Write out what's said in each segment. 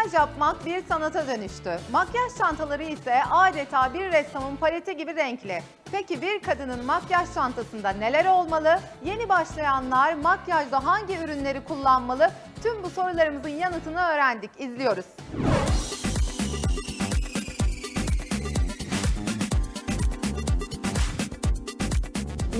Makyaj yapmak bir sanata dönüştü. Makyaj çantaları ise adeta bir ressamın paleti gibi renkli. Peki bir kadının makyaj çantasında neler olmalı? Yeni başlayanlar makyajda hangi ürünleri kullanmalı? Tüm bu sorularımızın yanıtını öğrendik. İzliyoruz.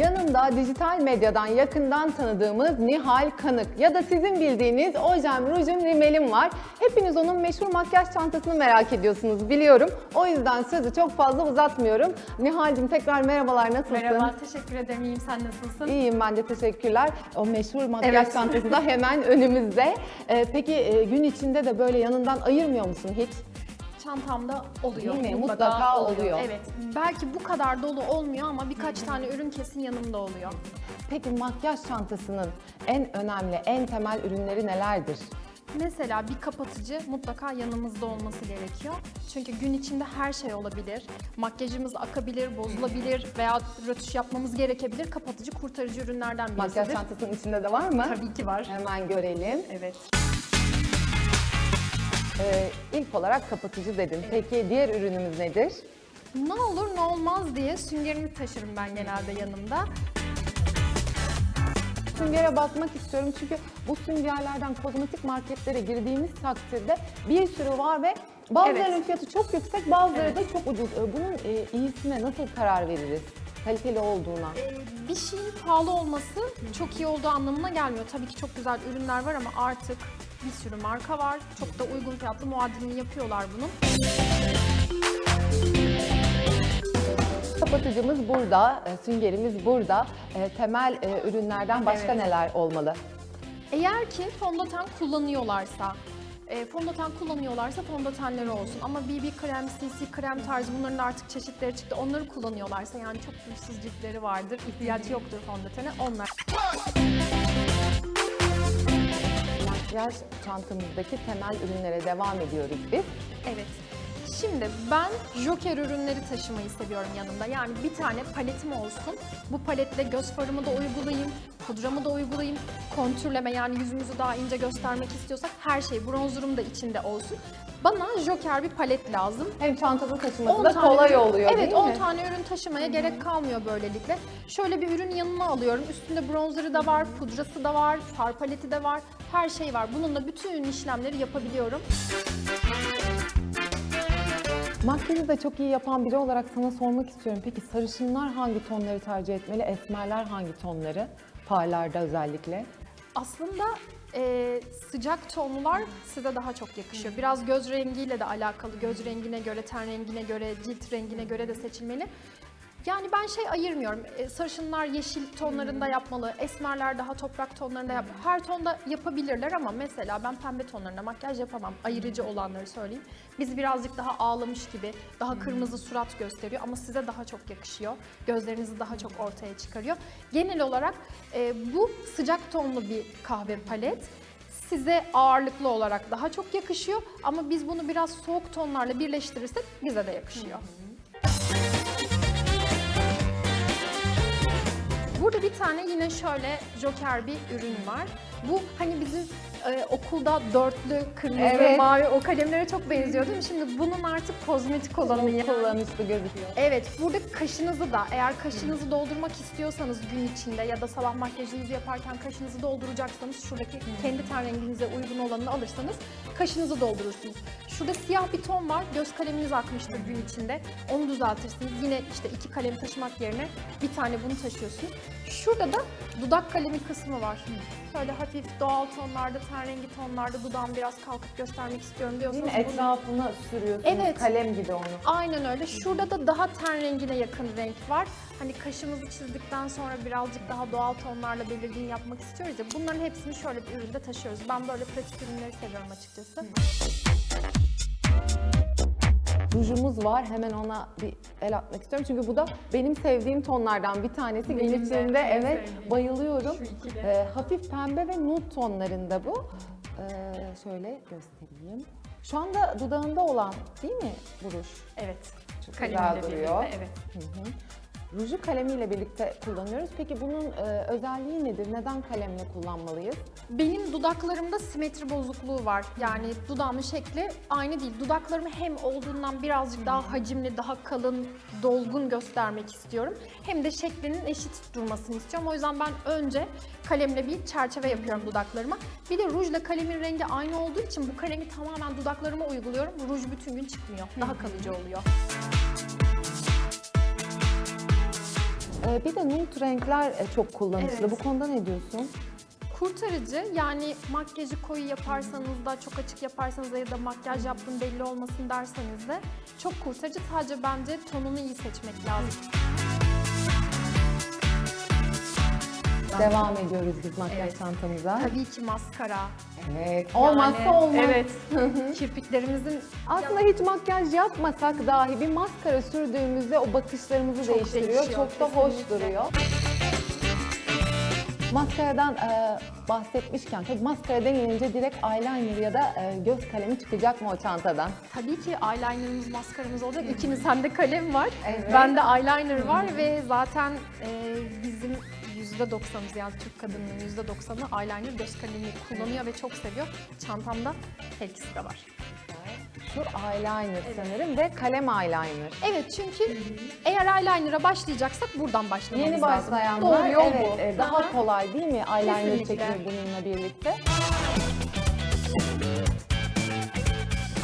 Yanımda dijital medyadan yakından tanıdığımız Nihal Kanık ya da sizin bildiğiniz Ojem Rujum Rimelim var. Hepiniz onun meşhur makyaj çantasını merak ediyorsunuz biliyorum. O yüzden sözü çok fazla uzatmıyorum. Nihal'cim tekrar merhabalar nasılsın? Merhaba, teşekkür ederim. İyiyim, sen nasılsın? İyiyim ben de teşekkürler. O meşhur makyaj Evet. çantası da hemen önümüzde. Ee, peki e, gün içinde de böyle yanından ayırmıyor musun hiç? Çantamda oluyor. Değil mi? Mutlaka oluyor. Evet. Belki bu kadar dolu olmuyor ama birkaç tane ürün kesin yanımda oluyor. Peki makyaj çantasının en önemli, en temel ürünleri nelerdir? Mesela bir kapatıcı mutlaka yanımızda olması gerekiyor. Çünkü gün içinde her şey olabilir. Makyajımız akabilir, bozulabilir veya rötuş yapmamız gerekebilir. Kapatıcı kurtarıcı ürünlerden Makyaj birisidir. çantasının içinde de var mı? Tabii ki var. Hemen görelim. Evet. Ee, ilk olarak kapatıcı dedin. Peki diğer ürünümüz nedir? Ne olur ne olmaz diye süngerimi taşırım ben genelde yanımda. Süngere bakmak istiyorum çünkü bu süngerlerden kozmetik marketlere girdiğimiz takdirde bir sürü var ve bazılarının Evet. fiyatı çok yüksek, bazıları Evet. da çok ucuz. Ee, Bunun e, iyisine nasıl karar veririz? Kaliteli olduğuna. Ee, bir şeyin pahalı olması çok iyi olduğu anlamına gelmiyor. Tabii ki çok güzel ürünler var ama artık bir sürü marka var. Çok da uygun fiyatlı muadilini yapıyorlar bunun. Kapatıcımız burada, e, süngerimiz burada. E, Temel e, ürünlerden başka Evet. neler olmalı? Eğer ki fondöten kullanıyorlarsa, e, fondöten kullanıyorlarsa fondötenleri olsun. Ama BB krem, CC krem tarzı bunların da artık çeşitleri çıktı. Onları kullanıyorlarsa yani çok pürüzsüz ciltleri vardır, ihtiyaç yoktur fondötene. Onlar Makyaj çantamızdaki temel ürünlere devam ediyoruz biz. Evet. Şimdi ben Joker ürünleri taşımayı seviyorum yanımda. Yani bir tane paletim olsun. Bu paletle göz farımı da uygulayayım, pudramı da uygulayayım. Kontürleme yani yüzümüzü daha ince göstermek istiyorsak her şey bronzerum da içinde olsun. Bana Joker bir palet lazım. Hem çantada taşıması 10 da tane kolay ürün- oluyor Evet değil 10 mi? tane ürün taşımaya gerek kalmıyor böylelikle. Şöyle bir ürün yanıma alıyorum. Üstünde bronzeri da var, pudrası da var, far paleti de var. Her şey var. Bununla bütün işlemleri yapabiliyorum. Makyajı da çok iyi yapan biri olarak sana sormak istiyorum. Peki sarışınlar hangi tonları tercih etmeli? Esmerler hangi tonları? Farlarda özellikle. Aslında e, sıcak tonlular size daha çok yakışıyor. Biraz göz rengiyle de alakalı. Göz rengine göre, ten rengine göre, cilt rengine göre de seçilmeli. Yani ben şey ayırmıyorum. E, sarışınlar yeşil tonlarında yapmalı, esmerler daha toprak tonlarında yap. Her tonda yapabilirler ama mesela ben pembe tonlarında makyaj yapamam. Ayırıcı olanları söyleyeyim. Bizi birazcık daha ağlamış gibi, daha kırmızı surat gösteriyor ama size daha çok yakışıyor. Gözlerinizi daha çok ortaya çıkarıyor. Genel olarak e, bu sıcak tonlu bir kahve palet size ağırlıklı olarak daha çok yakışıyor ama biz bunu biraz soğuk tonlarla birleştirirsek bize de yakışıyor. Burada bir tane yine şöyle joker bir ürün var. Bu hani bizim e, okulda dörtlü, kırmızı, Evet. mavi o kalemlere çok benziyor değil mi? Şimdi bunun artık kozmetik olanı yani. Kullanışlı gözüküyor. Evet, burada kaşınızı da eğer kaşınızı doldurmak istiyorsanız gün içinde ya da sabah makyajınızı yaparken kaşınızı dolduracaksanız şuradaki kendi ten renginize uygun olanını alırsanız kaşınızı doldurursunuz. Şurada siyah bir ton var, göz kaleminiz akmıştır gün içinde. Onu düzeltirsiniz. Yine işte iki kalem taşımak yerine bir tane bunu taşıyorsunuz. Şurada da dudak kalemi kısmı var. Şöyle hafif doğal tonlarda, rengi tonlarda dudağımı biraz kalkıp göstermek istiyorum Değil diyorsanız mi? bunu- Etrafına sürüyorsunuz Evet. kalem gibi onu. Aynen öyle. Şurada da daha ten rengine yakın renk var. Hani kaşımızı çizdikten sonra birazcık daha doğal tonlarla belirgin yapmak istiyoruz ya. Bunların hepsini şöyle bir üründe taşıyoruz. Ben böyle pratik ürünleri seviyorum açıkçası. Rujumuz var. Hemen ona bir el atmak istiyorum. Çünkü bu da benim sevdiğim tonlardan bir tanesi. Benim de içinde en evet sevdiğim. bayılıyorum. Ee, hafif pembe ve nude tonlarında bu. Ee, şöyle göstereyim. Şu anda dudağında olan değil mi bu ruj? Evet. Çok Kalemle güzel duruyor. birlikte, Evet. Hı hı. Ruju kalemiyle birlikte kullanıyoruz. Peki bunun e, özelliği nedir? Neden kalemle kullanmalıyız? Benim dudaklarımda simetri bozukluğu var. Yani dudağımın şekli aynı değil. Dudaklarımı hem olduğundan birazcık daha hacimli, daha kalın, dolgun göstermek istiyorum. Hem de şeklinin eşit durmasını istiyorum. O yüzden ben önce kalemle bir çerçeve yapıyorum dudaklarıma. Bir de rujla kalemin rengi aynı olduğu için bu kalemi tamamen dudaklarıma uyguluyorum. Ruj bütün gün çıkmıyor. Daha kalıcı oluyor. E, bir de nude renkler e, çok kullanışlı. Evet. Bu konuda ne diyorsun? Kurtarıcı yani makyajı koyu yaparsanız da çok açık yaparsanız da ya da makyaj yaptığım belli olmasın derseniz de çok kurtarıcı. Sadece bence tonunu iyi seçmek lazım. Devam ediyoruz biz makyaj Evet. çantamıza. Tabii ki maskara. Evet. Olmazsa Yani, olmaz. Evet. Kirpiklerimizin Aslında hiç makyaj yapmasak dahi bir maskara sürdüğümüzde o bakışlarımızı Çok değiştiriyor. değişiyor, Çok da hoş kesinlikle. duruyor. Maskaradan e, bahsetmişken, tabii maskara denilince direkt eyeliner ya da e, göz kalemi çıkacak mı o çantadan? tabii ki eyelinerımız, maskaramız olacak. İkimiz sende kalem var. Evet. Bende eyeliner var ve zaten e, bizim %90'ımız yani Türk kadınının %90'ı eyeliner göz kalemi kullanıyor ve çok seviyor. Çantamda ikisi de var. Şu eyeliner sanırım ve kalem eyeliner. Evet çünkü eğer eyeliner'a başlayacaksak buradan başlamamız Yeni lazım. başlayanlar Doğru yol evet, bu. e, daha Aha. kolay değil mi eyeliner Kesinlikle. çekimi bununla birlikte?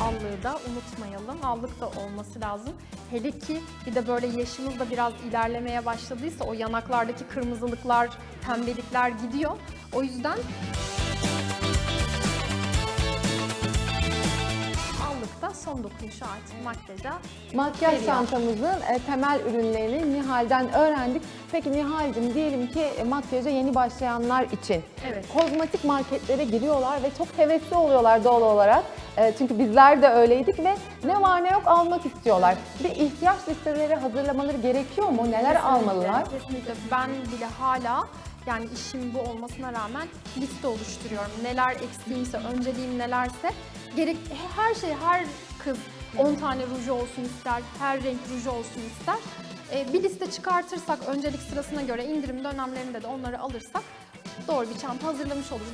Allığı da unutmayalım. Allık da olması lazım. Hele ki bir de böyle yaşımız da biraz ilerlemeye başladıysa o yanaklardaki kırmızılıklar, pembelikler gidiyor. O yüzden son dokunuşu artık makyaja Makyaj Veriyor. çantamızın e, temel ürünlerini Nihal'den öğrendik. Peki Nihal'cim diyelim ki e, makyaja yeni başlayanlar için Evet. kozmetik marketlere giriyorlar ve çok hevesli oluyorlar doğal olarak. E, çünkü bizler de öyleydik ve ne var ne yok almak istiyorlar. Bir ihtiyaç listeleri hazırlamaları gerekiyor mu? Neler almalılar? Kesinlikle. Ben bile hala yani işim bu olmasına rağmen liste oluşturuyorum. Neler eksiğimse, önceliğim nelerse gerek her şey her kız 10 tane ruju olsun ister, her renk ruju olsun ister. Ee, bir liste çıkartırsak öncelik sırasına göre indirim dönemlerinde de onları alırsak doğru bir çanta hazırlamış oluruz.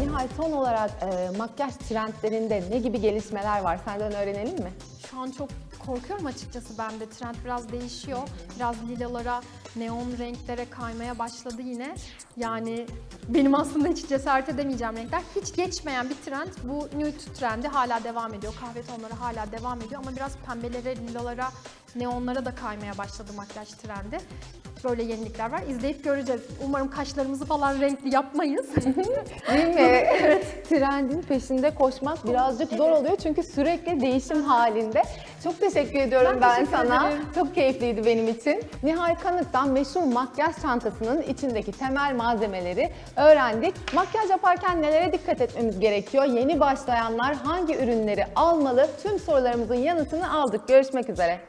Nihal son olarak e, makyaj trendlerinde ne gibi gelişmeler var? Senden öğrenelim mi? Şu an çok korkuyorum açıkçası ben de. Trend biraz değişiyor. Biraz lilalara, neon renklere kaymaya başladı yine. Yani benim aslında hiç cesaret edemeyeceğim renkler. Hiç geçmeyen bir trend. Bu nude trendi hala devam ediyor. Kahve tonları hala devam ediyor ama biraz pembelere, lilalara, neonlara da kaymaya başladı makyaj trendi. Böyle yenilikler var. İzleyip göreceğiz. Umarım kaşlarımızı falan renkli yapmayız. Değil mi? evet. Trendin peşinde koşmak birazcık zor oluyor çünkü sürekli değişim halinde. Çok teşekkür ediyorum Ben ben, teşekkür sana. ederim. Çok keyifliydi benim için. Nihal Kanık'tan meşhur makyaj çantasının içindeki temel malzemeleri öğrendik. Makyaj yaparken nelere dikkat etmemiz gerekiyor? Yeni başlayanlar hangi ürünleri almalı? Tüm sorularımızın yanıtını aldık. Görüşmek üzere.